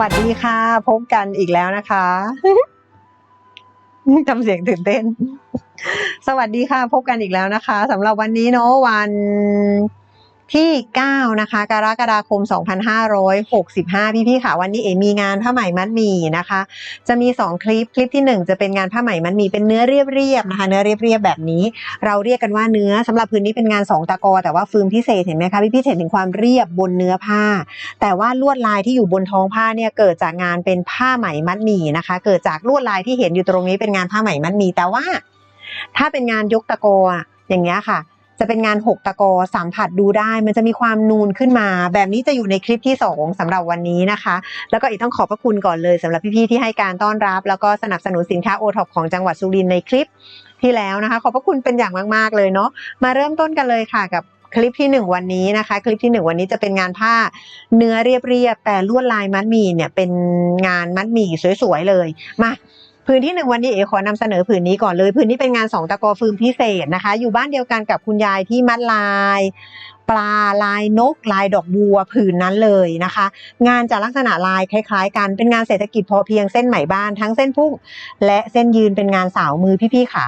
วัสดีค่ะ พบกันอีกแล้วนะคะทำเสียงตื่นเต้น สวัสดีค่ะ พบกันอีกแล้วนะคะสำหรับวันนี้เนาะวัน ที่ 9 นะคะ กรกฎาคม 2565 พี่ๆค่ะ วันนี้เอมีงานผ้าไหมมัดหมี่นะคะ จะมี 2 คลิป คลิปที่ 1 จะเป็นงานผ้าไหมมัดหมี่เป็นเนื้อเรียบๆนะคะ เนื้อเรียบๆแบบนี้ เราเรียกกันว่าเนื้อสำหรับพื้นนี้เป็นงาน 2 ตะกอ แต่ว่าฟืมพิเศษเห็นไหมคะพี่พี่ๆเห็นถึงความเรียบบนเนื้อผ้า แต่ว่าลวดลายที่อยู่บนท้องผ้าเนี่ยเกิดจากงานเป็นผ้าไหมมัดหมี่นะคะ เกิดจากลวดลายที่เห็นอยู่ตรงนี้เป็นงานผ้าไหมมัดหมี่แต่ว่า ถ้าเป็นงานยกตะกออะอย่างเงี้ยค่ะ จะเป็นงานหกตะกอสัมผัสดูได้ มันจะมีความนูนขึ้นมา แบบนี้จะอยู่ในคลิปที่สองสำหรับวันนี้นะคะ แล้วก็อีกต้องขอบพระคุณก่อนเลยสำหรับพี่ๆที่ให้การต้อนรับ แล้วก็สนับสนุนสินค้าโอท็อปของจังหวัดสุรินทร์ในคลิปที่แล้วนะคะ ขอบพระคุณเป็นอย่างมาก ๆ เลยเนาะมาเริ่มต้นกันเลยค่ะกับคลิปที่หนึ่งวันนี้นะคะ คลิปที่หนึ่งวันนี้จะเป็นงานผ้าเนื้อเรียบๆแต่ลวดลายมัดหมี่เนี่ยเป็นงานมัดหมี่สวยๆเลยมา พื้นที่หนึ่งวันนี้เอขอนำเสนอผืนนี้ก่อนเลยผืนนี้เป็นงานสองตะกอฟืมพิเศษนะคะ อยู่บ้านเดียวกันกับคุณยายที่มัดลาย ปลาลายนก ลายดอกบัวผืนนั้นเลยนะคะ งานจะลักษณะลายคล้าย ๆ กันเป็นงานเศรษฐกิจพอเพียงเส้นไหมบ้านทั้งเส้นพุ่ง และเส้นยืนเป็นงานสาวมือพี่ๆขา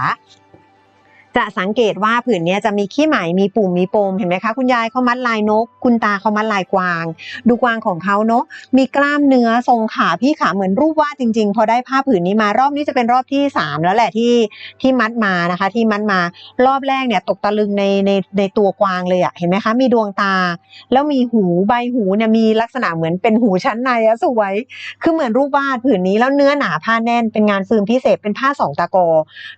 จะสังเกตว่าผืนนี้จะมีขี้ไหมมีปุ่มมีปมเห็นไหมคะคุณยายเขามัดลายนก คุณตาเขามัดลายกวาง ดูกวางของเขาเนาะมีกล้ามเนื้อทรงขาพี่ขาเหมือนรูปวาดจริง ๆ พอได้ผ้าผืนนี้มารอบนี้จะเป็นรอบที่สามแล้วแหละที่ที่มัดมานะคะ ที่มัดมารอบแรกเนี่ยตกตะลึงในในในตัวกวางเลยอะเห็นไหมคะ มีดวงตา แล้วมีหูใบหูเนี่ยมีลักษณะเหมือนเป็นหูชั้นในอะสวยคือเหมือนรูปวาดผืนนี้แล้วเนื้อหนาผ้าแน่นเป็นงานฟืมพิเศษเป็นผ้าสองตะกอ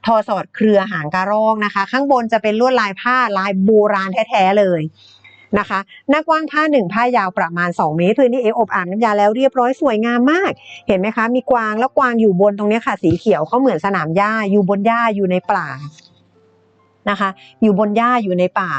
ทอสอดเครือหางกระรอกนะคะ ข้างบนจะเป็นลวดลายผ้าลายโบราณแท้ๆเลยนะคะหน้ากว้างผ้าหนึ่งผ้ายาวประมาณ 2 เมตรพื้นที่เออบอ่านน้ำยาแล้วเรียบร้อยสวยงามมาก เห็นไหมคะ มีกวางแล้วกวางอยู่บนตรงนี้ค่ะ สีเขียวเขาเหมือนสนามหญ้าอยู่บนหญ้าอยู่ในป่า นะคะ อยู่บนหญ้าอยู่ในป่า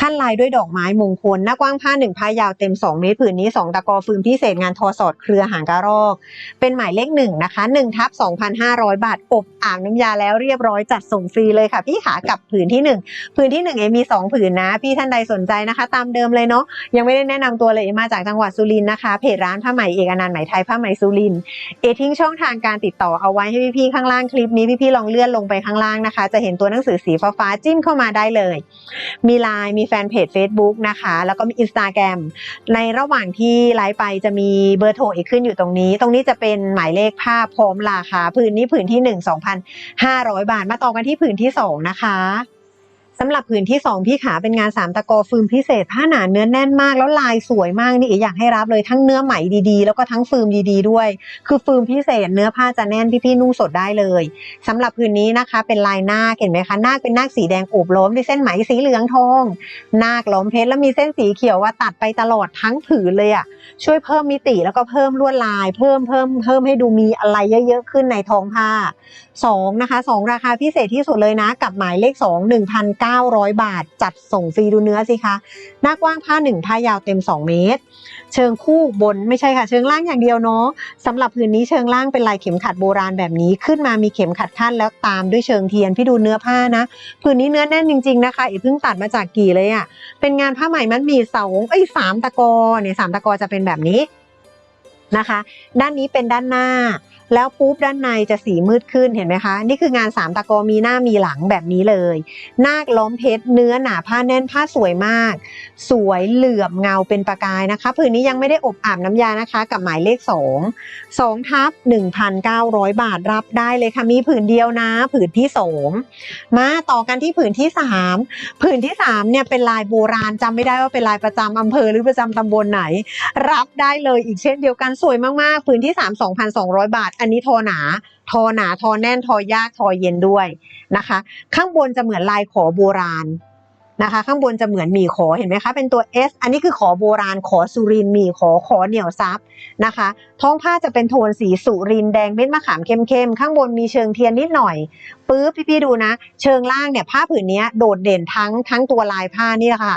ขั้นลายด้วยดอกไม้มงคล หน้ากว้างผ้าหนึ่งผ้ายาวเต็ม 2 เมตร ผืนนี้ 2 ตะกอฟืนพิเศษงานทอสอดเครือหางกระรอก เป็นหมายเลขหนึ่งนะคะ1ทับ2,500 บาท อบอ่างน้ำยาแล้วเรียบร้อยจัดส่งฟรีเลยค่ะ พี่ขากับผืนที่ 1 ผืนที่1เอมี 2 ผืนนะ พี่ท่านใดสนใจนะคะ ตามเดิมเลยเนาะยังไม่ได้แนะนำตัวเลยเอมาจากจังหวัดสุรินทร์นะคะเพจร้านผ้าไหมเอกอนันต์ไหมไทยผ้าไหมสุรินทร์เอทิ้งช่องทางการติดต่อเอาไว้ให้พี่ๆข้างล่างคลิปนี้พี่ๆลองเลื่อนลงไปข้างล่างนะคะ จะเห็นตัวหนังสือสีฟ้าๆจิ้มเข้ามาได้เลย มีไลน์มีแฟนเพจ Facebook นะคะ แล้วก็มี Instagram ในระหว่างที่ไลฟ์ไปจะมีเบอร์โทรอีกขึ้นอยู่ตรงนี้ ตรงนี้จะเป็นหมายเลขภาพพร้อมราคาผืนนี้ผืนที่ 1 2,500 บาท มาต่อกันที่ผืนที่ 2 นะคะ สำหรับผืนที่ 2 พี่ขาเป็นงาน3ตะกอฟืมพิเศษผ้าหนาเนื้อแน่นมากแล้วลายสวยมากนี่เอ๋อยากให้รับเลยทั้งเนื้อไหมดีๆ แล้วก็ทั้งฟืมดีๆด้วย คือฟืมพิเศษเนื้อผ้าจะแน่นพี่ๆนุ่งสดได้เลยสำหรับผืนนี้นะคะ เป็นลายนาคเห็นไหมคะนาคเป็นนาคสีแดงโอบล้อมด้วยเส้นไหมสีเหลืองทองนาคล้อมเพชรแล้วมีเส้นสีเขียวว่าตัดไปตลอดทั้งผืนเลยอะช่วยเพิ่มมิติแล้วก็เพิ่มลวดลาย เพิ่มเพิ่มเพิ่มให้ดูมีอะไรเยอะๆขึ้นในท้องผ้าสองนะคะสองราคาพิเศษที่สุดเลยนะ กับหมายเลขสองหนึ่งพันเก้าร้อยบาท จัดส่งฟรีดูเนื้อสิคะ หน้ากว้างผ้าหนึ่งผ้ายาวเต็ม 2 เมตร เชิงคู่บนไม่ใช่ค่ะ เชิงล่างอย่างเดียวเนาะสำหรับผืนนี้เชิงล่างเป็นลายเข็มขัดโบราณแบบนี้ ขึ้นมามีเข็มขัดขั้นแล้วตามด้วยเชิงเทียนพี่ดูเนื้อผ้านะผืนนี้เนื้อแน่นจริง ๆนะคะอีเพิ่งตัดมาจากกี่เลยอะ่ะเป็นงานผ้าไหมมันมีเสาเอ้ยสามตะกอเนี่ยสามตะกอจะเป็นแบบนี้นะคะ ด้านนี้เป็นด้านหน้า แล้วปุ๊บด้านในจะสีมืดขึ้นเห็นไหมคะ นี่คืองานสามตะกอมีหน้ามีหลังแบบนี้เลย นาคล้อมเพชรเนื้อหนาผ้าแน่นผ้าสวยมาก สวยเหลื่อมเงาเป็นประกายนะคะผืนนี้ยังไม่ได้อบอาบน้ำยานะคะ กับหมายเลขสองสองทับ1,900 บาทรับได้เลยค่ะมีผืนเดียวนะ ผืนที่สองมาต่อกันที่ผืนที่สามผืนที่สามเนี่ยเป็นลายโบราณจำไม่ได้ว่าเป็นลายประจำอำเภอหรือประจำตำบลไหน รับได้เลยอีกเช่นเดียวกันสวยมากๆ ผืนที่ 3 2,200 บาทอันนี้ทอหนา ทอหนา ทอแน่น ทอยาก ทอเย็นด้วยนะคะ ข้างบนจะเหมือนลายขอโบราณนะคะ ข้างบนจะเหมือนหมีขอเห็นไหมคะ เป็นตัว S อันนี้คือขอโบราณ ขอสุรินหมีขอ ขอเหนียวซับนะคะ ท้องผ้าจะเป็นโทนสีสุรินแดงเม็ดมะขามเข้มๆ ข้างบนมีเชิงเทียนนิดหน่อยปึ๊บพี่ๆดูนะ เชิงล่างเนี่ยผ้าผืนนี้โดดเด่นทั้งทั้งตัวลายผ้านี่แหละค่ะ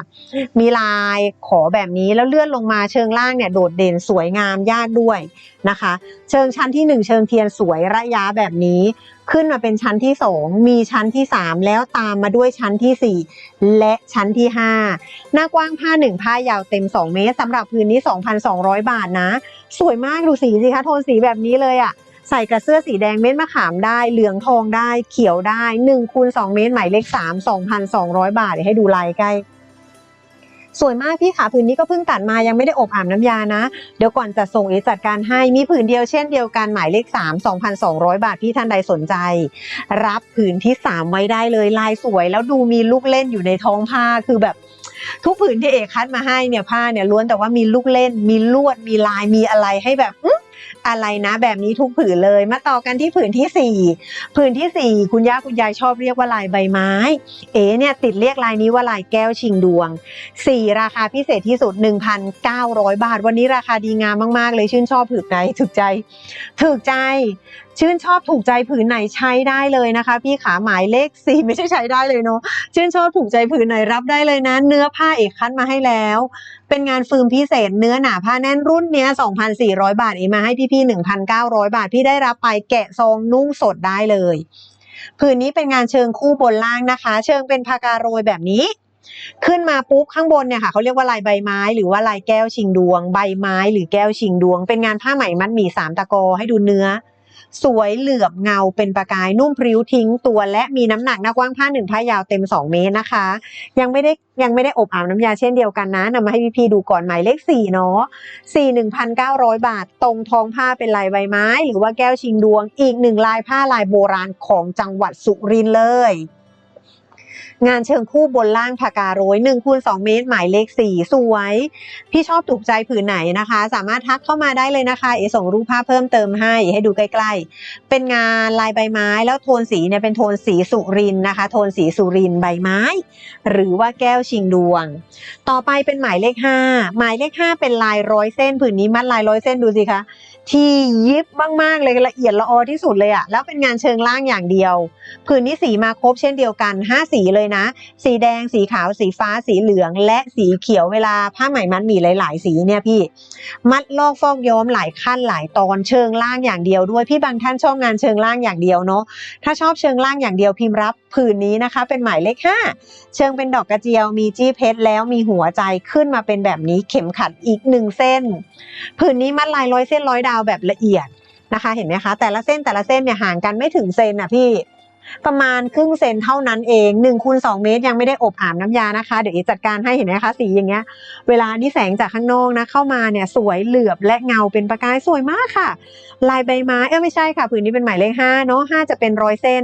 มีลายขอแบบนี้แล้วเลื่อนลงมาเชิงล่างเนี่ยโดดเด่นสวยงามยากด้วยนะคะ เชิงชั้นที่ 1 เชิงเทียนสวยระยะแบบนี้ ขึ้นมาเป็นชั้นที่ 2 มีชั้นที่ 3 แล้วตามมาด้วยชั้นทีสี่4 และชั้นที่ 5 หน้ากว้างผ้า1ผ้ายาวเต็ม 2 เมตรสำหรับพื้นนี้ 2,200 บาทนะสวยมากดูสีสิคะโทนสีแบบนี้เลยอะ่ะใส่กับเสื้อสีแดงเม็ดมะขามได้เหลืองทองได้เขียวได้1คูณ2เมตรหมายเลข3 2,200 บาทเดี๋ยวให้ดูลายใกล้ สวยมากพี่ขาผืนนี้ก็เพิ่งตัดมายังไม่ได้อบอาบน้ำยานะ เดี๋ยวก่อนจะส่งเอจัดการให้มีผืนเดียวเช่นเดียวกันหมายเลข 3 2,200 บาทพี่ท่านใดสนใจ รับผืนที่ 3 ไว้ได้เลยลายสวยแล้วดูมีลูกเล่นอยู่ในท้องผ้าคือแบบ ทุกผืนที่เอกคัดมาให้เนี่ยผ้าเนี่ยล้วนแต่ว่ามีลูกเล่น มีลวดมีลายมีอะไรให้แบบอะไรนะแบบนี้ทุกผืนเลย มาต่อกันที่ผืนที่สี่ผืนที่สี่คุณย่าคุณยายชอบเรียกว่าลายใบไม้ เอ๋เนี่ยติดเรียกลายนี้ว่าลายแก้วชิงดวงสี่ราคาพิเศษที่สุด 1,900 บาท วันนี้ราคาดีงามมากๆ เลยชื่นชอบผืนไหนถูกใจถูกใจ ชื่นชอบถูกใจผืนไหนใช้ได้เลยนะคะ พี่ขาหมายเลขสี่ไม่ใช่ใช้ได้เลยเนาะชื่นชอบถูกใจผืนไหนรับได้เลยนะ เนื้อผ้าเอกคัดมาให้แล้ว เป็นงานฟืมพิเศษเนื้อหนาผ้าแน่นรุ่นเนี้ย2,400 บาทเองมาให้พี่ๆ1,900 บาทพี่ได้รับไปแกะซองนุ่งสดได้เลยผืนนี้เป็นงานเชิงคู่บนล่างนะคะ เชิงเป็นพากาโรยแบบนี้ ขึ้นมาปุ๊บข้างบนเนี่ยค่ะเขาเรียกว่าลายใบไม้ หรือว่าลายแก้วชิงดวง ใบไม้หรือแก้วชิงดวง เป็นงานผ้าไหมมัดหมี่สามตะกอให้ดูเนื้อ สวยเหลือบเงาเป็นประกายนุ่มพริ้วทิ้งตัวและมีน้ำหนักหน้ากว้างผ้าหนึ่งผ้ายาวเต็ม 2 เมตรนะคะ ยังไม่ได้ยังไม่ได้อบอาบน้ำยาเช่นเดียวกันนะนำมาให้พี่ๆดูก่อนหมายเลข4เนาะ4 1,900 บาท ตรงทองผ้าเป็นลายใบไม้ หรือว่าแก้วชิงดวงอีกหนึ่งลายผ้าลายโบราณของจังหวัดสุรินทร์เลย งานเชิงคู่บนล่างผากาโรย1คูณ2เมตร หมายเลข 4 สวย พี่ชอบถูกใจผืนไหนนะคะ สามารถทักเข้ามาได้เลยนะคะ เอส่งรูปภาพเพิ่มเติมให้ให้ดูใกล้ๆ เป็นงานลายใบไม้แล้วโทนสีเนี่ยเป็นโทนสีสุรินนะคะ โทนสีสุรินใบไม้ หรือว่าแก้วชิงดวง ต่อไปเป็นหมายเลข 5 หมายเลข 5 เป็นลายร้อยเส้น ผืนนี้มัดลายร้อยเส้นดูสิคะ ที่ยิบมากๆเลยละเอียดละออที่สุดเลยอะแล้วเป็นงานเชิงล่างอย่างเดียว ผืนนี้สีมาครบเช่นเดียวกัน 5 สีเลยนะ สีแดงสีขาวสีฟ้าสีเหลือง และสีเขียวเวลาผ้าไหมมัดหมีหลาย ๆ สีเนี่ยพี่ มัดลอกฟอกย้อมหลายขั้นหลายตอนเชิงล่างอย่างเดียวด้วยพี่บางท่านชอบงานเชิงล่างอย่างเดียวเนาะถ้าชอบเชิงล่างอย่างเดียวพิมพ์รับผืนนี้นะคะ เป็นหมายเลข5เชิงเป็นดอกกระเจียวมีจี้เพชรแล้วมีหัวใจขึ้นมาเป็นแบบนี้เข็มขัดอีกหนึ่งเส้น ผืนนี้มัดลายร้อยเส้นร้อยดาวแบบละเอียดนะคะ เห็นไหมคะ แต่ละเส้นแต่ละเส้นเนี่ยห่างกันไม่ถึงเซนอะพี่ประมาณครึ่งเซนเท่านั้นเอง1คูณสเมตรยังไม่ได้อบอาบน้ำยานะคะ เดี๋ยวอีจัดการให้เห็นไหมคะสีอย่างเงี้ย เวลาที่แสงจากข้างนอกนะเข้ามาเนี่ยสวยเหลือบและเงาเป็นประกายสวยมากค่ะ ลายใบไม้เออไม่ใช่ค่ะผืนนี้เป็นหมายเลขห้าเนาะห้าจะเป็นร้อยเส้น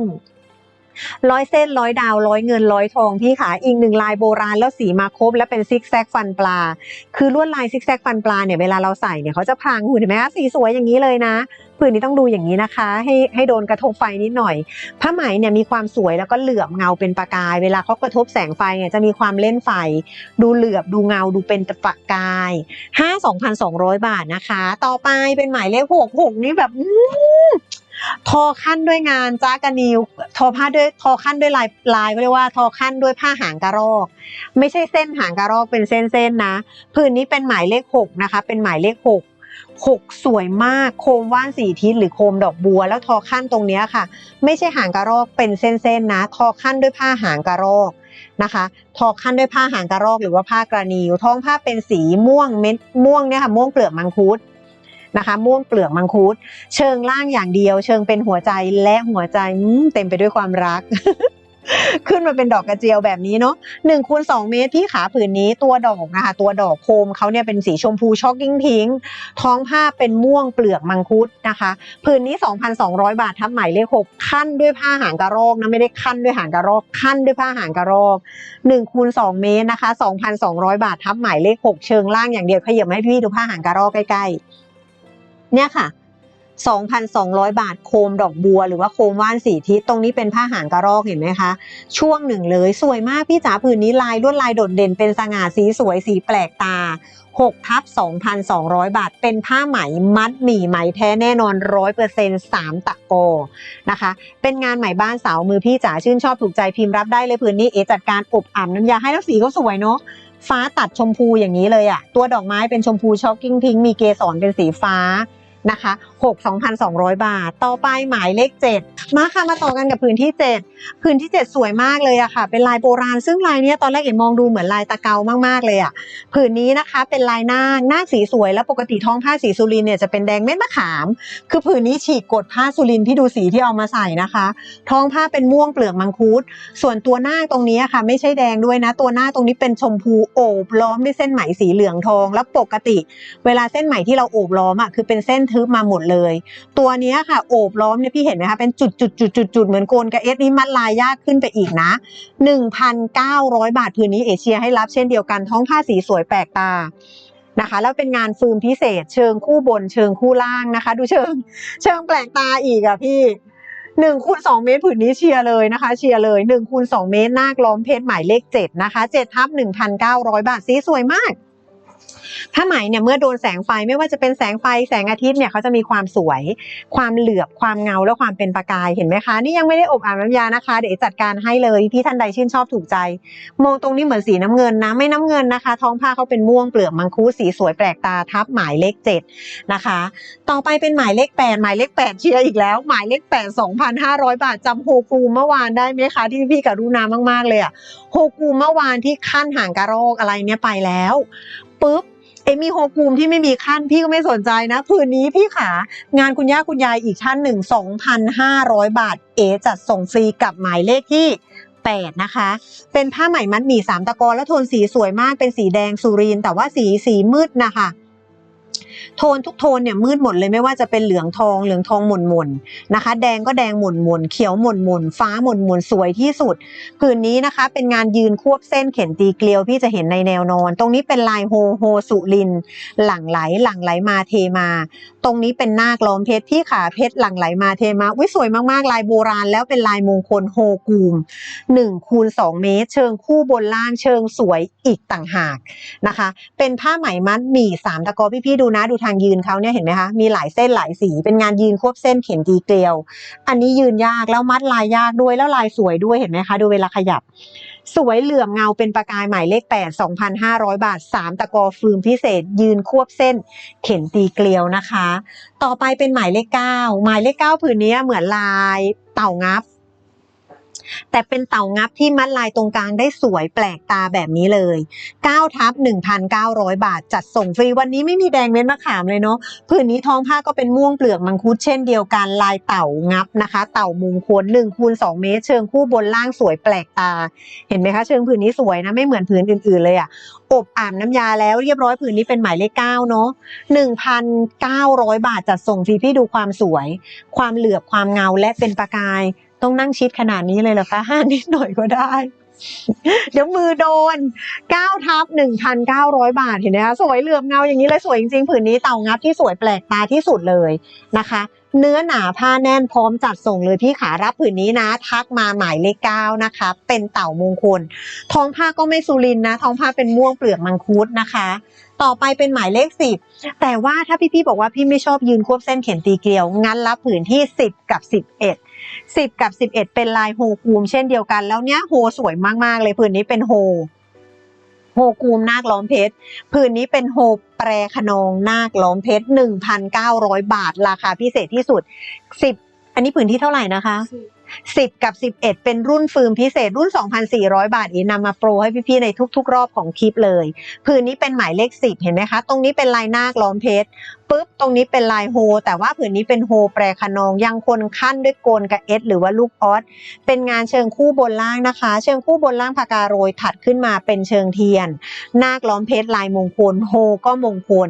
ร้อยเส้นร้อยดาวร้อยเงินร้อยทองพี่ขาอีกหนึ่งลายโบราณแล้วสีมาครบ และเป็นซิกแซกฟันปลา คือลวดลายซิกแซกฟันปลาเนี่ยเวลาเราใส่เนี่ยเขาจะพรางหุ่นเห็นไหมคะสีสวยอย่างนี้เลยนะผืนนี้ต้องดูอย่างนี้นะคะ ให้ให้โดนกระทบไฟนิดหน่อย ผ้าไหมเนี่ยมีความสวยแล้วก็เหลือบเงาเป็นประกาย เวลาเขากระทบแสงไฟเนี่ยจะมีความเล่นไฟ ดูเหลือบดูเงาดูเป็นประกายห้าสองพันสองร้อยบาทนะคะ ต่อไปเป็นหมายเลขหกหกนี่แบบ ทอขั้นด้วยงานจ้ากระนิวทอผ้าด้วยทอขั้นด้วยลายลายเขาเรียกว่าทอขั้นด้วยผ้าหางกระรอก ไม่ใช่เส้นหางกระรอกเป็นเส้นๆนะผืนนี้เป็นหมายเลขหกนะคะ เป็นหมายเลขหกหกสวยมากโคมว่านสีทิศหรือโคมดอกบัว แล้วทอขั้นตรงนี้ค่ะ ไม่ใช่หางกระรอกเป็นเส้นๆนะ ทอขั้นด้วยผ้าหางกระรอกนะคะ ทอขั้นด้วยผ้าหางกระรอกหรือว่าผ้ากระนิวท้องผ้าเป็นสีม่วงเม็ดม่วงเนี่ยค่ะม่วงเปลือกมังคุด นะคะม่วงเปลือกมังคุด เชิงล่างอย่างเดียว เชิงเป็นหัวใจและหัวใจเต็มไปด้วยความรัก ขึ้นมาเป็นดอกกระเจียวแบบนี้เนาะหนึ่งคูณสองเมตรพี่ขาผืนนี้ตัวดอกนะคะ ตัวดอกโคมเขาเนี่ยเป็นสีชมพูช็อกกิ้งพิงค์ท้องผ้าเป็นม่วงเปลือกมังคุดนะคะผืนนี้ 2,200 บาททับหมเลขหกขั้นด้วยผ้าหางกระรอกนะไม่ได้ขั้นด้วยหางกระรอกขั้นด้วยผ้าหางกระรอก1คูณ2เมตรนะคะ 2,200 บาททับหมายเลขหกเชิงล่างอย่างเดียวขยับให้พี่ดูผ้าหางกระรอกใกล้ๆ เนี่ยค่ะ 2,200 บาทโคมดอกบัว หรือว่าโคมว่านสีทิศตรงนี้เป็นผ้าหางกระรอกเห็นไหมคะช่วงหนึ่งเลยสวยมากพี่จ๋าผืนนี้ลายลวดลายโดดเด่นเป็นสง่าสีสวยสีแปลกตา6ทับ2,200 บาท เป็นผ้าไหมมัดหมี่ไหมแท้แน่นอน 100% 3 ตะโกนะคะ เป็นงานไหมบ้านสาวมือพี่จ๋าชื่นชอบถูกใจพิมพ์รับได้เลยผืนนี้เอจัดการอบอ่ำน้ำยาให้แล้วสีก็สวยเนาะฟ้าตัดชมพูอย่างนี้เลยอะตัวดอกไม้เป็นชมพูช็อกกิ้งพิงมีเกสรเป็นสีฟ้า นะคะ6 2,200 บาท ต่อไปหมายเลข 7 มาค่ะมาต่อกันกับพื้นที่ 7 พื้นที่ 7 สวยมากเลยอะค่ะ เป็นลายโบราณ ซึ่งลายนี้ตอนแรกเอ๋มองดูเหมือนลายตะเกามากๆเลยอะผืนนี้นะคะเป็นลายนาคนาคสีสวย แล้วปกติท้องผ้าสีสุรินเนี่ยจะเป็นแดงเม็ดมะขาม คือผืนนี้ฉีกกดผ้าสุรินที่ดูสีที่เอามาใส่นะคะ ท้องผ้าเป็นม่วงเปลือกมังคุดส่วนตัวหน้าตรงนี้ค่ะ ไม่ใช่แดงด้วยนะ ตัวหน้าตรงนี้เป็นชมพูโอบล้อมด้วยเส้นไหมสีเหลืองทอง แล้วปกติ เวลาเส้นไหมที่เราโอบล้อมอะคือเป็นเส้นทึบมาหมดเลย ตัวนี้ค่ะโอบล้อมเนี่ยพี่เห็นไหมคะเป็นจุดจุดจุดจุดจุดเหมือนโกนกระเอสนี่มัดลายยากขึ้นไปอีกนะ 1,900 บาทพื้นนี้เอเชียให้รับเช่นเดียวกันท้องผ้าสีสวยแปลกตานะคะแล้วเป็นงานฟืมพิเศษ เชิงคู่บนเชิงคู่ล่างนะคะ ดูเชิงเชิงแปลกตาอีกอะพี่หนึ่งคูณสองเมตรผืนนี้เชียร์เลยนะคะ เชียร์เลยหนึ่งคูณสองเมตรหน้ากล้อมเพชรหมายเลขเจ็ดนะคะเจ็ดทับหนึ่งพันเก้าร้อยบาทสีสวยมาก ผ้าไหมเนี่ยเมื่อโดนแสงไฟไม่ว่าจะเป็นแสงไฟแสงอาทิตย์เนี่ยเขาจะมีความสวย ความเหลือบความเงาและความเป็นประกายเห็นไหมคะ นี่ยังไม่ได้อบอาบน้ำยานะคะ เดี๋ยวจัดการให้เลยพี่ท่านใดชื่นชอบถูกใจ มองตรงนี้เหมือนสีน้ำเงินนะไม่น้ำเงินนะคะ ท้องผ้าเขาเป็นม่วงเปลือกมังคุดสีสวยแปลกตาทับหมายเลขเจ็ดนะคะ ต่อไปเป็นหมายเลขแปดหมายเลขแปดเชียร์อีกแล้ว หมายเลขแปดสองพันห้าร้อยบาทจำโฮกูเมื่อวานได้ไหมคะที่พี่กรุณามากๆเลยอะโฮกูเมื่อวานที่ขั้นห่างกระรอกอะไรเนี่ยไปแล้วปุ๊บ เอมมีโฮกูมที่ไม่มีขั้นพี่ก็ไม่สนใจนะผืนนี้พี่ขางานคุณย่าคุณยายอีกชั้นหนึ่ง 2,500 บาท เอจัดส่งฟรีกับหมายเลขที่ 8 นะคะ เป็นผ้าไหมมัดหมี่สามตะกอนและโทนสีสวยมากเป็นสีแดงสุรีนแต่ว่าสีสีมืดนะคะโทนทุกโทนเนี่ยมืดหมดเลยไม่ว่าจะเป็นเหลืองทองเหลืองทองหม่นหม่นนะคะ แดงก็แดงหม่นหม่นเขียวหม่นหม่นฟ้าหม่นหม่นสวยที่สุดผืนนี้นะคะ เป็นงานยืนควบเส้นเข็นตีเกลียวพี่จะเห็นในแนวนอน ตรงนี้เป็นลายโฮโฮสุรินหลังไหลหลังไหลมาเทมา ตรงนี้เป็นนาคล้อมเพชรพี่ขาเพชรหลังไหลมาเทมาวิสวยมากๆลายโบราณ แล้วเป็นลายมงคลโฮกูม1คูณ2เมตร เชิงคู่บนล่างเชิงสวยอีกต่างหากนะคะ เป็นผ้าไหมมัดหมี่สามตะกอพี่ๆดูนะดูทางยืนเขาเนี่ยเห็นไหมคะมีหลายเส้นหลายสี เป็นงานยืนควบเส้นเข็นตีเกลียว อันนี้ยืนยากแล้วมัดลายยากด้วยแล้วลายสวยด้วยเห็นไหมคะ ดูเวลาขยับ สวยเหลื่อมเงาเป็นประกายหมายเลข 8 2,500 บาท 3 ตะกอฟืมพิเศษ ยืนควบเส้น เข็นตีเกลียวนะคะ ต่อไปเป็นหมายเลข 9 หมายเลข 9ผืนนี้เหมือนลายเต่างับ แต่เป็นเต่างับที่มัดลายตรงกลางได้สวยแปลกตาแบบนี้เลย9ทับ1,900 บาทจัดส่งฟรีวันนี้ไม่มีแดงเม็ดมะขามเลยเนาะผืนนี้ท้องผ้าก็เป็นม่วงเปลือกมังคุดเช่นเดียวกันลายเต่างับนะคะ เต่ามงคล1คูณ2เมตร เชิงคู่บนล่างสวยแปลกตา เห็นไหมคะ เชิงผืนนี้สวยนะไม่เหมือนผืนอื่นๆเลยอะอบอาบน้ำยาแล้วเรียบร้อยผืนนี้เป็นหมายเลขเก้าเนาะ1,900บาทจัดส่งฟรีพี่ดูความสวย ความเหลือบความเงาและเป็นประกาย ต้องนั่งชิดขนาดนี้เลยเหรอคะห้านิดหน่อยก็ได้ เดี๋ยวมือโดน9ทับ1,900 บาทเห็นไหมคะสวยเหลือบเงาอย่างนี้เลยสวยจริงๆผืนนี้เต่างับที่สวยแปลกตาที่สุดเลยนะคะ เนื้อหนาผ้าแน่นพร้อมจัดส่งเลยพี่ขารับผืนนี้นะ ทักมาหมายเลขเก้านะคะ เป็นเต่ามงคล ท้องผ้าก็ไม่สุรินทร์นะ ท้องผ้าเป็นม่วงเปลือกมังคุดนะคะต่อไปเป็นหมายเลขสิบแต่ว่าถ้าพี่ๆบอกว่าพี่ไม่ชอบยืนควบเส้นเข็นตีเกลียว งั้นรับผืนที่10กับ11 10 กับ 11 เป็นลายโฮกูมเช่นเดียวกัน แล้วเนี้ยโฮสวยมากๆเลยผืนนี้เป็นโฮโฮกูมนาคล้อมเพชรผืนนี้เป็นโฮแปรขนองนาคล้อมเพชร1,900 บาท ราคาพิเศษที่สุด 10 อันนี้ผืนที่เท่าไหร่นะคะ10 กับ 11 เป็นรุ่นฟืมพิเศษรุ่น 2,400 บาทเอนำมาโปรให้พี่ๆในทุกๆ รอบของคลิปเลยผืนนี้เป็นหมายเลข 10 เห็นไหมคะ ตรงนี้เป็นลายนาคล้อมเพชร ปุ๊บตรงนี้เป็นลายโฮ แต่ว่าผืนนี้เป็นโฮแปรขนองยังคนขั้นด้วยโกนกับเอสหรือว่าลูกออสเป็นงานเชิงคู่บนล่างนะคะ เชิงคู่บนล่างพากาโรยถัดขึ้นมาเป็นเชิงเทียน นาคล้อมเพชรลายมงคลโฮก็มงคล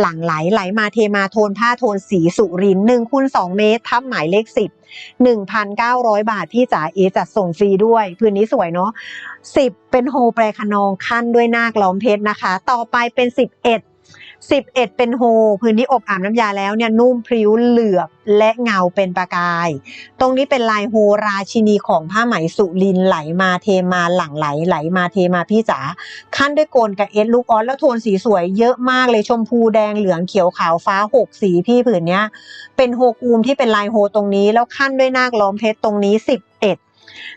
หลังไหลไหลมาเทมาโทนผ้าโทนสีสุรินหนึ่งคูณสองเมตรทับหมายเลขสิบหนึ่งพันเก้าร้อยบาทพี่จ๋าเอจัดส่งฟรีด้วย พื้นนี้สวยเนาะสิบเป็นโฮแปรขนองขั้นด้วยนาคล้อมเพชรนะคะ ต่อไปเป็นสิบเอ็ด 11 เป็นโฮพื้นที่อบอาบน้ำยาแล้วเนี่ยนุ่มพริ้วเหลือบและเงาเป็นประกาย ตรงนี้เป็นลายโฮราชินีของผ้าไหมสุรินไหลมาเทมาหลังไหลไหลมาเทมาพี่จ๋าขั้นด้วยโกนกับเอสลูกออสแล้วโทนสีสวยเยอะมากเลยชมพูแดงเหลืองเขียวขาวฟ้าหกสีพี่ผืนเนี้ยเป็นโฮกูมที่เป็นลายโฮตรงนี้แล้วขั้นด้วยนาคล้อมเพชรตรงนี้ 11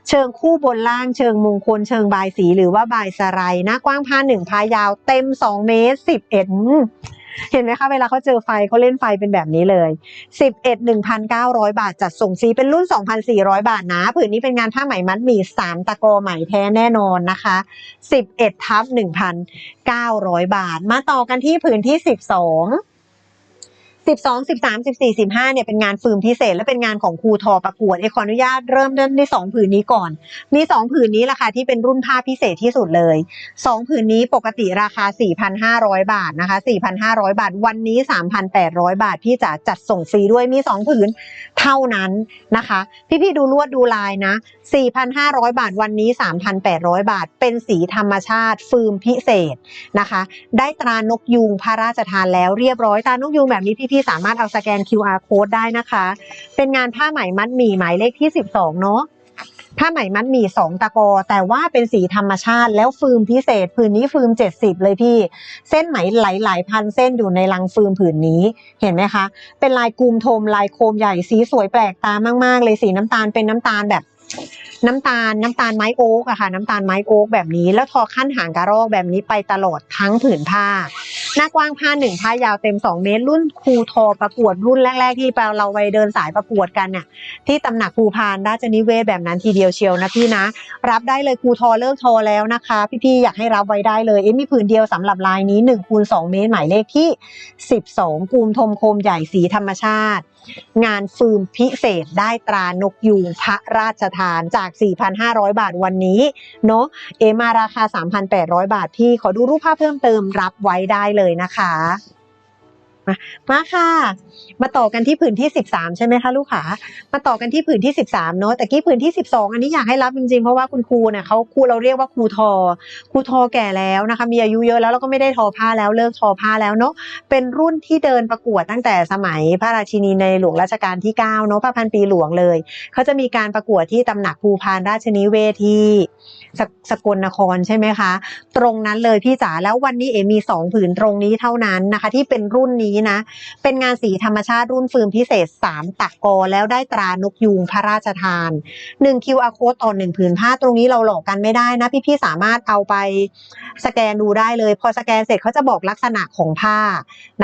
เชิงคู่บนล่างเชิงมงคลเชิงบายสีหรือว่าบายสไลด์หน้ากว้างผ้าหนึ่งพายาวเต็ม 2 เมตร 11อืมเห็นไหมคะเวลาเขาเจอไฟเขาเล่นไฟเป็นแบบนี้เลยสิบเอ็ดหนึ่งพันเก้าร้อยบาทจัดส่งฟรีเป็นรุ่นสองพันสี่ร้อยบาทนะผืนนี้เป็นงานผ้าไหมมัดหมี่สามตะโกอไหมแท้แน่นอนนะคะสิบเอ็ดทับหนึ่งพันเก้าร้อยบาท มาต่อกันที่ผืนที่สิ สิบสองสิบสามสิบสี่สิบห้าเนี่ยเป็นงานฟิล์มพิเศษ และเป็นงานของครูทอประกวดเอขออนุญาตเริ่มเริ่มที่สองผืนนี้ก่อน มีสองผืนนี้ราคาที่เป็นรุ่นผ้าพิเศษที่สุดเลยสองผืนนี้ปกติราคา 4,500 บาทนะคะ 4,500 บาท วันนี้ 3,800 บาท พี่จะจัดส่งฟรีด้วยมีสองผืนเท่านั้นนะคะ พี่ๆดูลวดดูลายนะ 4,500 บาทวันนี้ 3,800 บาท เป็นสีธรรมชาติฟิล์มพิเศษนะคะ ได้ตรานกยูงพระราชทานแล้วเรียบร้อยตรานกยูงแบบนี้พี่ๆ สามารถเอาสแกน QR code ได้นะคะ เป็นงานผ้าไหมมัดหมี่หมายเลขที่ 12 เนาะผ้าไหมมัดหมี่สองตะกอ แต่ว่าเป็นสีธรรมชาติ แล้วฟิล์มพิเศษผืนนี้ฟิล์ม70 เลยพี่ เส้นไหมหลายๆพันเส้นอยู่ในลังฟิล์มผืนนี้เห็นไหมคะ เป็นลายกลุมโทมลายโคมใหญ่สีสวยแปลกตามาก ๆ เลยสีน้ำตาลเป็นน้ำตาลแบบ น้ำตาลน้ำตาลไม้โอ๊กอะค่ะ น้ำตาลไม้โอ๊กแบบนี้ แล้วทอขั้นหางกระรอกแบบนี้ไปตลอดทั้งผืนผ้า หน้ากว้างผ้าหนึ่งผ้ายาวเต็ม 2 เมตร รุ่นครูทอประกวดรุ่นแรก ๆ ที่เราไปเดินสายประกวดกันเนี่ยที่ตำหนักภูพานราชนิเวศแบบนั้นทีเดียวเชียวนะพี่นะ รับได้เลยครูทอเลิกทอแล้วนะคะ พี่ๆอยากให้รับไว้ได้เลยเอ็มมีผืนเดียวสำหรับลายนี้1คูณ2เมตรหมายเลขที่ 12กูมทมโคมใหญ่สีธรรมชาติ งานฟิล์มพิเศษได้ตรานกยูงพระราชทานจาก 4,500 บาทวันนี้เนาะเอมาราคา 3,800 บาทพี่ขอดูรูปภาพเพิ่มเติมรับไว้ได้เลยนะคะ มามาค่ะ มาต่อกันที่ผืนที่ 13 ใช่ไหมคะลูกค้ามาต่อกันที่ผืนที่ 13เนาะแต่กี้ผืนที่ 12 อันนี้อยากให้รับจริงๆ เพราะว่าคุณครูเนี่ยเขาครูเราเรียกว่าครูทอ ครูทอแก่แล้วนะคะมีอายุเยอะแล้วแล้วก็ไม่ได้ทอผ้าแล้วเลิกทอผ้าแล้วเนาะเป็นรุ่นที่เดินประกวดตั้งแต่สมัยพระราชินีในหลวงรัชกาลที่9เนาะพระพันปีหลวงเลยเขาจะมีการประกวดที่ตำหนักภูพานราชนิเวศที่สสกลนครใช่ไหมคะ ตรงนั้นเลยพี่จ๋าแล้ววันนี้เอมีสองผืนตรงนี้เท่านั้นนะคะ ที่เป็นรุ่นนี้นะ เป็นงานสีธรรมชาติรุ่นฟิล์มพิเศษ 3 ตักกอแล้วได้ตรานกยูงพระราชทาน 1 QR code ต่อ1ผืนผ้าตรงนี้เราหลอกกันไม่ได้นะ พี่ๆสามารถเอาไปสแกนดูได้เลย พอสแกนเสร็จเขาจะบอกลักษณะของผ้า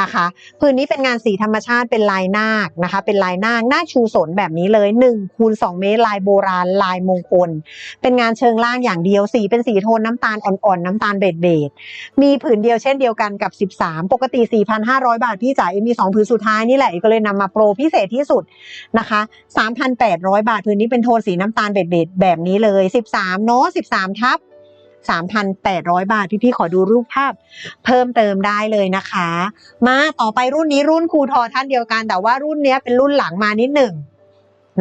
นะคะผืนนี้เป็นงานสีธรรมชาติเป็นลายนาคนะคะ เป็นลายนาคหน้าชูสนแบบนี้เลย1คูณ2เมตรลายโบราณลายมงคล เป็นงานเชิงล่างอย่างเดียวสีเป็นสีโทนน้ำตาลอ่อนๆน้ำตาลเบดเบดมีผืนเดียวเช่นเดียวกันกับ 13 ปกติ 4,500 บาทพี่จ๋าเอ็มมี2ผืนสุดท้ายนี่แหละเอ็มก็เลยนำมาโปรพิเศษที่สุดนะคะ3,800บาทผืนนี้เป็นโทนสีน้ำตาลเบ็ดๆแบบนี้เลย13เนาะ13ทับ3,800บาท พี่ๆขอดูรูปภาพ เพิ่มเติมได้เลยนะคะ มาต่อไปรุ่นนี้รุ่นครูทอท่านเดียวกัน แต่ว่ารุ่นนี้เป็นรุ่นหลังมานิดหนึ่ง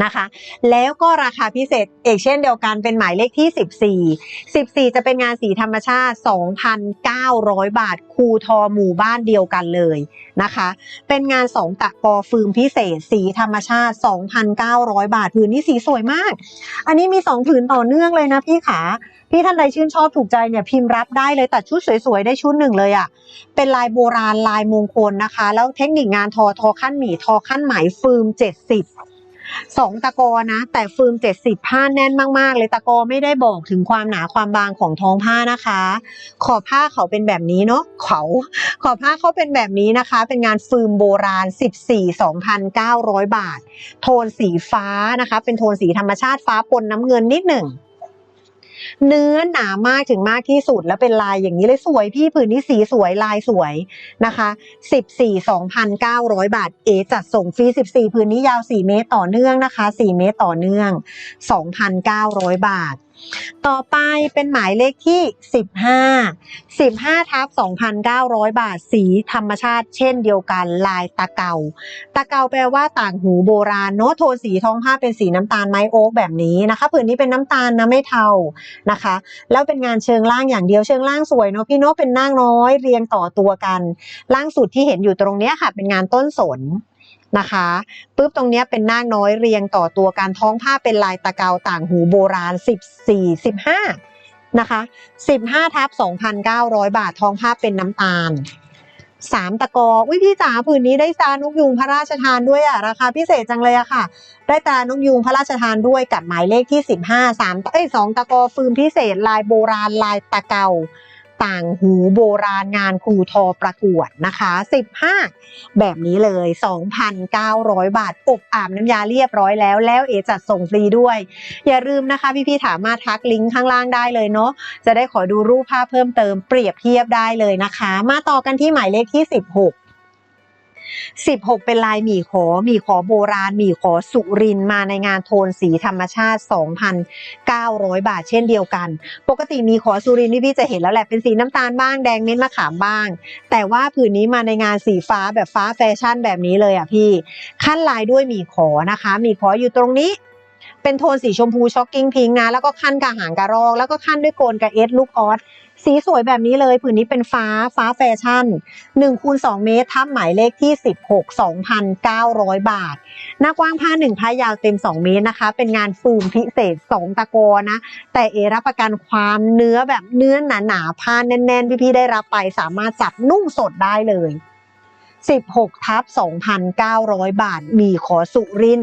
นะคะ แล้วก็ราคาพิเศษเอกเช่นเดียวกันเป็นหมายเลขที่ 14 14 จะเป็นงานสีธรรมชาติ 2,900 บาท คูทอหมู่บ้านเดียวกันเลยนะคะ เป็นงานสองตะกอฟืมพิเศษ สีธรรมชาติ 2,900 บาทผืนนี้สีสวยมาก อันนี้มีสองผืนต่อเนื่องเลยนะพี่ขาพี่ท่านใดชื่นชอบถูกใจเนี่ยพิมพ์รับได้เลยตัดชุดสวยๆ ได้ชุดหนึ่งเลยอะ่ะ เป็นลายโบราณลายมงคลนะคะ แล้วเทคนิคงานทอทอขั้นหมี่ทอขั้นไหมฟืม 70 สองตะกอนะ แต่ฟืมเจ็ดสิบผ้าแน่นมากๆ เลยตะกอไม่ได้บอกถึงความหนาความบางของท้องผ้านะคะ ขอบผ้าเขาเป็นแบบนี้เนาะเขาขอบผ้าเขาเป็นแบบนี้นะคะ เป็นงานฟืมโบราณ 14 2,900 บาท โทนสีฟ้านะคะ เป็นโทนสีธรรมชาติฟ้าปนน้ำเงินนิดหนึ่ง เนื้อหนามากถึงมากที่สุดแล้วเป็นลายอย่างนี้เลยสวยพี่ผืนนี้สีสวยลายสวยนะคะ14 2,900 บาทเอจัดส่งฟรี14 ผืนนี้ยาว 4 เมตรต่อเนื่องนะคะ 4 เมตรต่อเนื่อง 2,900 บาท ต่อไปเป็นหมายเลขที่ 15 15ทับ2,900 บาทสีธรรมชาติ เช่นเดียวกันลายตะเกา ตะเกาแปลว่าต่างหูโบราณเนอะโทนสีท้องผ้าเป็นสีน้ำตาลไม้โอ๊กแบบนี้นะคะผืนนี้เป็นน้ำตาลนะไม่เทานะคะ แล้วเป็นงานเชิงล่างอย่างเดียวเชิงล่างสวยเนอะพี่เนอะเป็นนางน้อยเรียงต่อตัวกัน ล่างสุดที่เห็นอยู่ตรงนี้ค่ะ เป็นงานต้นสน นะคะปุ๊บตรงนี้เป็นนางน้อยเรียงต่อตัวกันท้องผ้าเป็นลายตะเกาต่างหูโบราณ 14 15นะคะ15ทับ2,900 บาทท้องผ้าเป็นน้ำตาลสามตะกออุ้ยพี่จ๋าผืนนี้ได้ตานกยูงพระราชทานด้วยอะราคาพิเศษจังเลยอะค่ะ ได้ตานกยูงพระราชทานด้วยกับหมายเลขที่15 3เอ้ยสองตะกอฟืมพิเศษลายโบราณลายตะเกา ต่างหูโบราณงานครูทอประกวดนะคะ 15 แบบนี้เลย 2,900 บาทอบอาบน้ำยาเรียบร้อยแล้ว แล้วเอจัดส่งฟรีด้วย อย่าลืมนะคะ พี่ๆสามารถทักลิงก์ข้างล่างได้เลยเนาะจะได้ขอดูรูปภาพเพิ่มเติมเปรียบเทียบได้เลยนะคะ มาต่อกันที่หมายเลขที่ 16 16 เป็นลายหมี่ขอหมี่ขอโบราณหมี่ขอสุรินมาในงานโทนสีธรรมชาติ 2,900 บาทเช่นเดียวกัน ปกติมีขอสุรินที่พี่จะเห็นแล้วแหละเป็นสีน้ำตาลบ้างแดงเม็ดมะขามบ้าง แต่ว่าผืนนี้มาในงานสีฟ้าแบบฟ้าแฟชั่นแบบนี้เลยอะพี่ ขั้นลายด้วยหมี่ขอนะคะหมี่ขออยู่ตรงนี้เป็นโทนสีชมพูช็อกกิ้งพิงค์นะ แล้วก็ขั้นกระหางกระรอก แล้วก็ขั้นด้วยโกนกับเอสลูกออส สีสวยแบบนี้เลยผืนนี้เป็นฟ้าฟ้าแฟชั่น1คูณ2เมตรทับหมายเลขที่ 16 2,900 บาท หน้ากว้างผ้า1ผ้ายาวเต็ม 2 เมตรนะคะ เป็นงานฟูมพิเศษ 2 ตะโกนะ แต่เอรับประกันความเนื้อแบบเนื้อหนาๆผ้าแน่นๆ พี่ๆได้รับไปสามารถจับนุ่งสดได้เลย 16ทับ2,900 บาท มีขอสุริน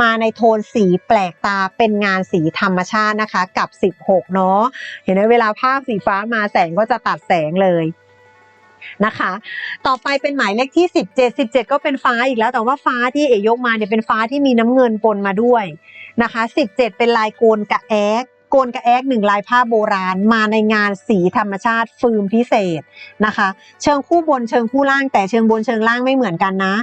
มาในโทนสีแปลกตาเป็นงานสีธรรมชาตินะคะ กับ 16 เนาะ เห็นไหมเวลาภาพสีฟ้ามาแสงก็จะตัดแสงเลยนะคะ ต่อไปเป็นหมายเลขที่ 17 17 ก็เป็นฟ้าอีกแล้ว แต่ว่าฟ้าที่เอยกมาเนี่ยเป็นฟ้าที่มีน้ำเงินปนมาด้วยนะคะ 17 เป็นลายโกนกระแอก กนกระแอกหนึ่งลายผ้าโบราณ มาในงานสีธรรมชาติฟืมพิเศษนะคะ เชิงคู่บนเชิงคู่ล่าง แต่เชิงบนเชิงล่างไม่เหมือนกันนะ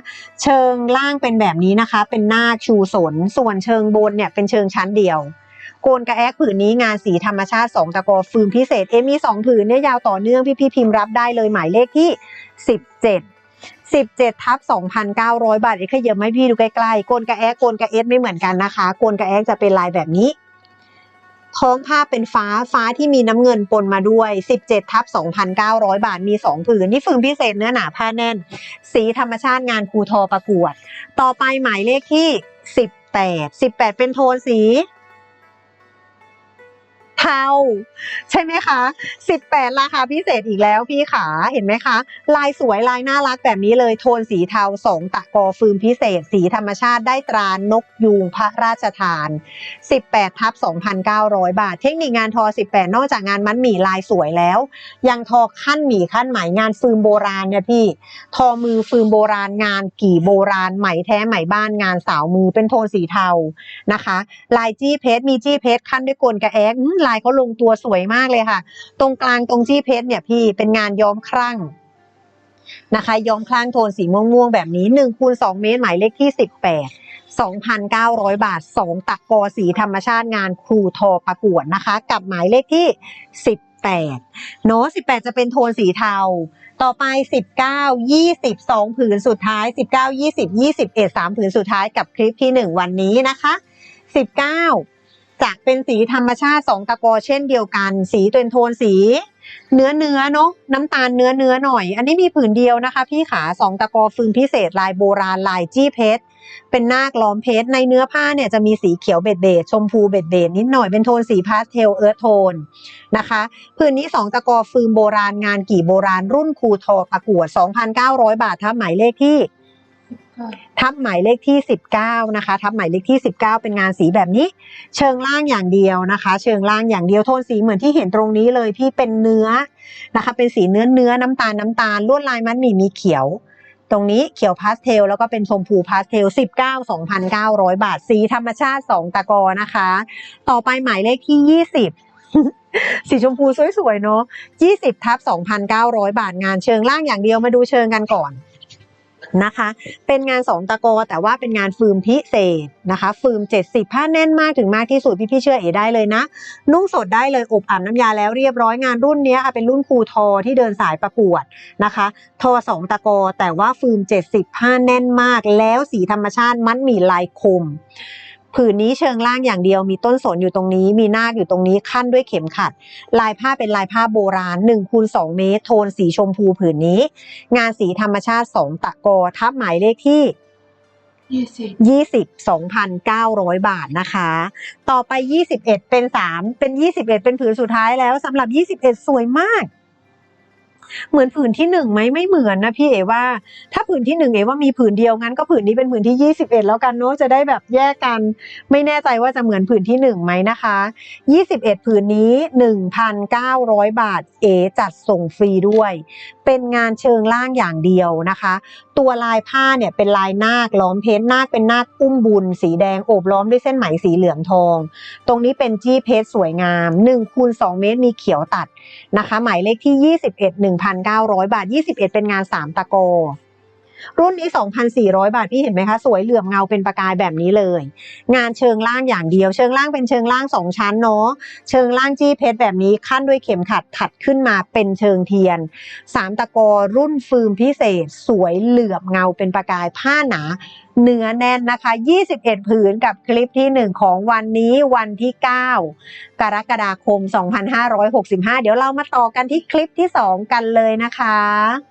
เชิงล่างเป็นแบบนี้นะคะ เป็นหน้าชูสน ส่วนเชิงบนเนี่ยเป็นเชิงชั้นเดียวโกนกระแอกผืนนี้งานสีธรรมชาติ 2 ตะกอฟืมพิเศษ เอมมี2ผืนเนี่ยยาวต่อเนื่องพี่พี่พิมพ์รับได้เลยหมายเลขที่ 17 17ทับ2,900 บาทเอ้ขยับให้พี่ดูใกล้ๆโกนกระแอกโกนกระเอสไม่เหมือนกันนะคะโกนกระแอกจะเป็นลายแบบนี้ ท้องผ้าเป็นฟ้าฟ้าที่มีน้ำเงินปนมาด้วย 17ทับ2,900 บาทมี 2 ผืน นี่ฟืนพิเศษเนื้อหนาผ้าแน่น สีธรรมชาติงานครูทอประกวด ต่อไปหมายเลขที่ 18 18 เป็นโทนสี เทาใช่ไหมคะ 18 ราคาพิเศษอีกแล้วพี่ขาเห็นไหมคะ ลายสวยลายน่ารักแบบนี้เลยโทนสีเทาสองตะกอฟืนพิเศษ สีธรรมชาติได้ตรานกยูงพระราชทาน 18ทับ2,900 บาท เทคนิคงานทอ 18 นอกจากงานมัดหมี่ลายสวยแล้ว ยังทอขั้นหมี่ขั้นไหมงานฟืนโบราณเนี่ยพี่ ทอมือฟืนโบราณงานกี่โบราณไหมแท้ไหมบ้านงานสาวมือเป็นโทนสีเทานะคะ ลายจี้เพชรมีจี้เพชรขั้นด้วยกลกระแอกอื้อลายเขาลงตัวสวยมากเลยค่ะ ตรงกลางตรงจี้เพชรเนี่ยพี่เป็นงานย้อมครั่งนะคะย้อมคลั่งโทนสีม่วงๆแบบนี้1คูณ2เมตรหมายเลขที่ 18 2,900 บาท 2 ตะกอสีธรรมชาติงานครูทอประกวดนะคะ กับหมายเลขที่ 18เนาะ18 จะเป็นโทนสีเทา ต่อไป 19 20 2ผืนสุดท้าย 19 20 21 3ผืนสุดท้ายกับคลิปที่ 1 วันนี้นะคะ 19 จะเป็นสีธรรมชาติ2ตะกอเช่นเดียวกัน สีเป็นโทนสี เนื้อเนื้อเนาะน้ำตาลเนื้อเนื้อหน่อย อันนี้มีผืนเดียวนะคะ พี่ขาสองตะกอฟืนพิเศษลายโบราณลายจี้เพชรเป็นนาคล้อมเพชรในเนื้อผ้าเนี่ยจะมีสีเขียวเบ็ดเบดชมพูเบ็ดเบดนิดหน่อยเป็นโทนสีพาสเทลเอิร์ธโทนนะคะผืนนี้สองตะกอฟืนโบราณงานกี่โบราณรุ่นครูทอประกวด 2,900 บาททับหมายเลขที่ ทับหมายเลขที่ 19 นะคะ ทับหมายเลขที่ 19 เป็นงานสีแบบนี้ เชิงล่างอย่างเดียวนะคะ เชิงล่างอย่างเดียวโทนสีเหมือนที่เห็นตรงนี้เลยพี่เป็นเนื้อนะคะ เป็นสีเนื้อเนื้อน้ำตาลน้ำตาลลวดลายมัดหมี่มีเขียว ตรงนี้เขียวพาสเทลแล้วก็เป็นชมพูพาสเทล 19 2,900 บาท สีธรรมชาติ 2 ตะกอนะคะ ต่อไปหมายเลขที่ 20สีชมพูสวยๆเนาะ20ทับ2,900 บาทงานเชิงล่างอย่างเดียวมาดูเชิงกันก่อน นะคะ เป็นงานสองตะโกแต่ว่าเป็นงานฟืมพิเศษนะคะ ฟืม 70 ผ้าแน่นมากถึงมากที่สุดพี่พี่ๆเชื่อเอได้เลยนะ นุ่งสดได้เลยอบอาบน้ำยาแล้วเรียบร้อยงานรุ่นนี้ค่ะเป็นรุ่นครูทอที่เดินสายประกวดนะคะทอสองตะโกแต่ว่าฟืม 70 ผ้าแน่นมากแล้วสีธรรมชาติมันมีลายคม ผืนนี้เชิงล่างอย่างเดียวมีต้นสนอยู่ตรงนี้ มีนาคอยู่ตรงนี้ขั้นด้วยเข็มขัด ลายผ้าเป็นลายผ้าโบราณ1คูณ2เมตร โทนสีชมพูผืนนี้ งานสีธรรมชาติ 2 ตะกอทับหมายเลขที่ยี่สิบ20 2,900บาทนะคะ ต่อไป21เป็น3เป็น21เป็นผืนสุดท้ายแล้วสำหรับ21สวยมาก เหมือนผืนที่หนึ่งไหมไม่เหมือนนะพี่เอว่า ถ้าผืนที่หนึ่งเอว่ามีผืนเดียวงั้นก็ผืนนี้เป็นผืนที่ยี่สิบเอ็ดแล้วกันเนาะจะได้แบบแยกกัน ไม่แน่ใจว่าจะเหมือนผืนที่หนึ่งไหมนะคะยี่สิบเอ็ดผืนนี้หนึ่งพันเก้าร้อยบาทเอจัดส่งฟรีด้วยเป็นงานเชิงล่างอย่างเดียวนะคะ ตัวลายผ้าเนี่ยเป็นลายนาคล้อมเพชรนาคเป็นนาคอุ้มบุญ สีแดงโอบล้อมด้วยเส้นไหมสีเหลืองทอง ตรงนี้เป็นจี้เพชรสวยงาม1คูณ2เมตรมีเขียวตัดนะคะ หมายเลขที่ 21 1,900 บาท 21 เป็นงาน 3 ตะโก รุ่นนี้ 2,400 บาท พี่เห็นไหมคะ สวยเหลื่อมเงาเป็นประกายแบบนี้เลย งานเชิงล่างอย่างเดียว เชิงล่างเป็นเชิงล่าง 2 ชั้นเนาะ เชิงล่างจี้เพชรแบบนี้ขั้นด้วยเข็มขัดถัดขึ้นมาเป็นเชิงเทียน 3 ตะกอรุ่นฟืมพิเศษ สวยเหลื่อมเงาเป็นประกายผ้าหนาเนื้อแน่นนะคะ 21 ผืนกับคลิปที่ 1 ของวันนี้วันที่ 9 กรกฎาคม 2565 เดี๋ยวเรามาต่อกันที่คลิปที่ 2 กันเลยนะคะ